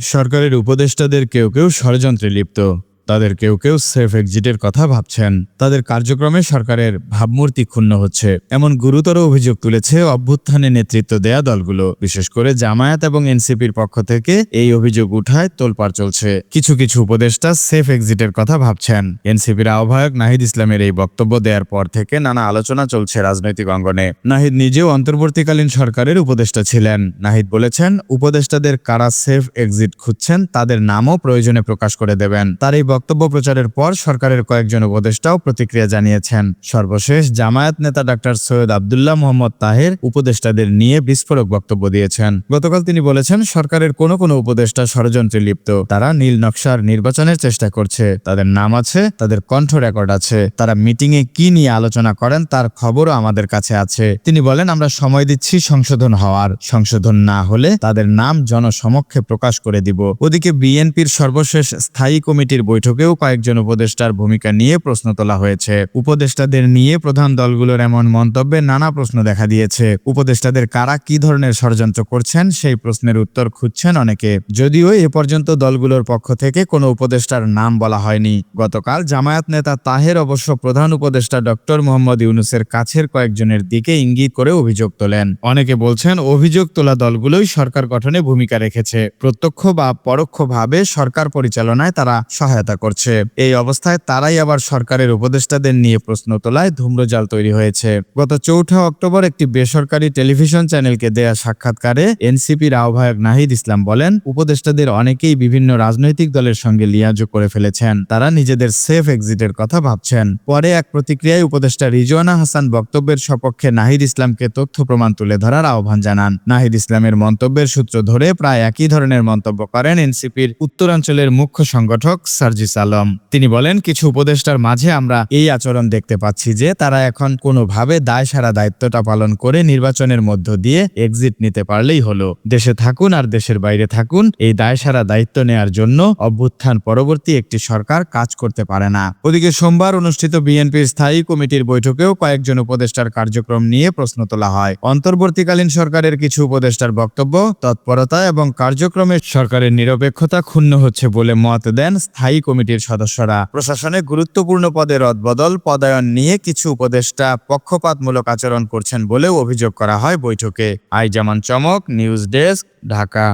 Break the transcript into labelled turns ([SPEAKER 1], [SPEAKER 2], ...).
[SPEAKER 1] সরকারের উপদেষ্টাদের কেউ কেউ ষড়যন্ত্রে লিপ্ত। তাদের কেউ কেউ সেফ এক্সিটের কথা ভাবছেন। তাদের কার্যক্রমে সরকারের ভাবমূর্তি ক্ষুণ্ণ হচ্ছে। এমন গুরুতর অভিযোগ তুলেছে অভ্যুত্থানে নেতৃত্ব দেয়া দলগুলো। বিশেষ করে জামায়াত এবং এনসিপির পক্ষ থেকে এই অভিযোগ উঠায় তোলপাড় চলছে। কিছু কিছু উপদেষ্টা সেফ এক্সিটের কথা ভাবছেন। এনসিপির আহ্বায়ক নাহিদ ইসলামের এই বক্তব্য দেওয়ার পর থেকে নানা আলোচনা চলছে রাজনৈতিক অঙ্গনে। নাহিদ নিজেও অন্তর্বর্তীকালীন সরকারের উপদেষ্টা ছিলেন। নাহিদ বলেছেন, উপদেষ্টাদের কারা সেফ এক্সিট খুঁজছেন তাদের নামও প্রয়োজনে প্রকাশ করে দেবেন। তার এই বক্তব্য প্রচারের পর সরকারের কয়েকজন উপদেষ্টাও প্রতিক্রিয়া জানিয়েছেন। সর্বশেষ জামায়াত নেতা ডাক্তার সৈয়দ আবদুল্লাহ মোহাম্মদ তাহের উপদেষ্টাদের নিয়ে বিস্ফোরক বক্তব্য দিয়েছেন। গতকাল তিনি বলেছেন, সরকারের কোনো কোনো উপদেষ্টা ষড়যন্ত্রে লিপ্ত। তারা নীল নকশার নির্বাচনের চেষ্টা করছে। তাদের নাম আছে, তাদের কণ্ঠ রেকর্ড আছে। তারা মিটিং এ কি নিয়ে আলোচনা করেন তার খবরও আমাদের কাছে আছে। তিনি বলেন, আমরা সময় দিচ্ছি সংশোধন হওয়ার। সংশোধন না হলে তাদের নাম জনসমক্ষে প্রকাশ করে দিব। ওদিকে বিএনপির সর্বশেষ স্থায়ী কমিটির বৈঠকেও কয়েকজন উপদেষ্টার ভূমিকা নিয়ে প্রশ্ন তোলা হয়েছে। উপদেষ্টাদের নিয়ে প্রধান দলগুলোর এমন মন্তব্যে নানা প্রশ্ন দেখা দিয়েছে। উপদেষ্টাদের কারা কি ধরনের ষড়যন্ত্র করছেন সেই প্রশ্নের উত্তর খুঁজছেন অনেকে। যদিও এ পর্যন্ত দলগুলোর পক্ষ থেকে কোনো উপদেষ্টার নাম বলা হয়নি। গতকাল জামায়াত নেতা তাহের অবশ্য প্রধান উপদেষ্টা ডক্টর মোহাম্মদ ইউনুসের কাছের কয়েকজনের দিকে ইঙ্গিত করে অভিযোগ তোলেন। অনেকে বলছেন অভিযোগ তোলা দলগুলোই সরকার গঠনে ভূমিকা রেখেছে। প্রত্যক্ষ বা পরোক্ষভাবে সরকার পরিচালনায় তারা সহায়তা করছে। এই অবস্থায় তারাই আবার সরকারের উপদেষ্টাদের নিয়ে প্রশ্ন তোলায় ধূম্রজাল তৈরি হয়েছে। গত চৌঠা অক্টোবর একটি বেসরকারি টেলিভিশন চ্যানেলকে দেয়া সাক্ষাৎকারে এনসিপির আহ্বায়ক নাহিদ ইসলাম বলেন, উপদেষ্টাদের অনেকেই বিভিন্ন রাজনৈতিক দলের সঙ্গে লিয়াজো করে ফেলেছেন। তারা নিজেদের সেফ এক্সিটের কথা ভাবছেন। পরে এক প্রতিক্রিয়ায় উপদেষ্টা রিজওয়ানা হাসান বক্তব্যের সপক্ষে নাহিদ ইসলামকে তথ্য প্রমাণ তুলে ধরার আহ্বান জানান। নাহিদ ইসলামের মন্তব্যের সূত্র ধরে প্রায় একই ধরনের মন্তব্য করেন এনসিপির উত্তরাঞ্চলের মুখ্য সংগঠক সার্জিস আলম। তিনি বলেন, কিছু উপদেষ্টার মাঝে আমরা এই আচরণ দেখতে পাচ্ছি যে তারা এখন কোনোভাবে দায় সারা দায়িত্বটা পালন করে নির্বাচনের মধ্য দিয়ে এক্সিট নিতে পারলেই হলো। দেশে থাকুন আর দেশের বাইরে থাকুন, এই দায় সারা দায়িত্ব নেয়ার জন্য অভ্যুত্থান পরবর্তী একটি সরকার কাজ করতে পারে না। ওদিকে সোমবার অনুষ্ঠিত বিএনপির স্থায়ী কমিটির বৈঠকেও কয়েকজন উপদেষ্টার কার্যক্রম নিয়ে প্রশ্ন তোলা হয়। অন্তর্বর্তীকালীন সরকারের কিছু উপদেষ্টার বক্তব্য, তৎপরতা এবং কার্যক্রমে সরকারের নিরপেক্ষতা ক্ষুণ্ণ হচ্ছে বলে মত দেন স্থায়ী কমিটির সদস্যরা প্রশাসনে গুরুত্বপূর্ণ পদে রদবদল পদায়ন নিয়ে কিছু উপদেষ্টা পক্ষপাতমূলক আচরণ করছেন বলেও অভিযোগ করা হয় বৈঠকে। আইজামান চমক, নিউজ ডেস্ক, ঢাকা।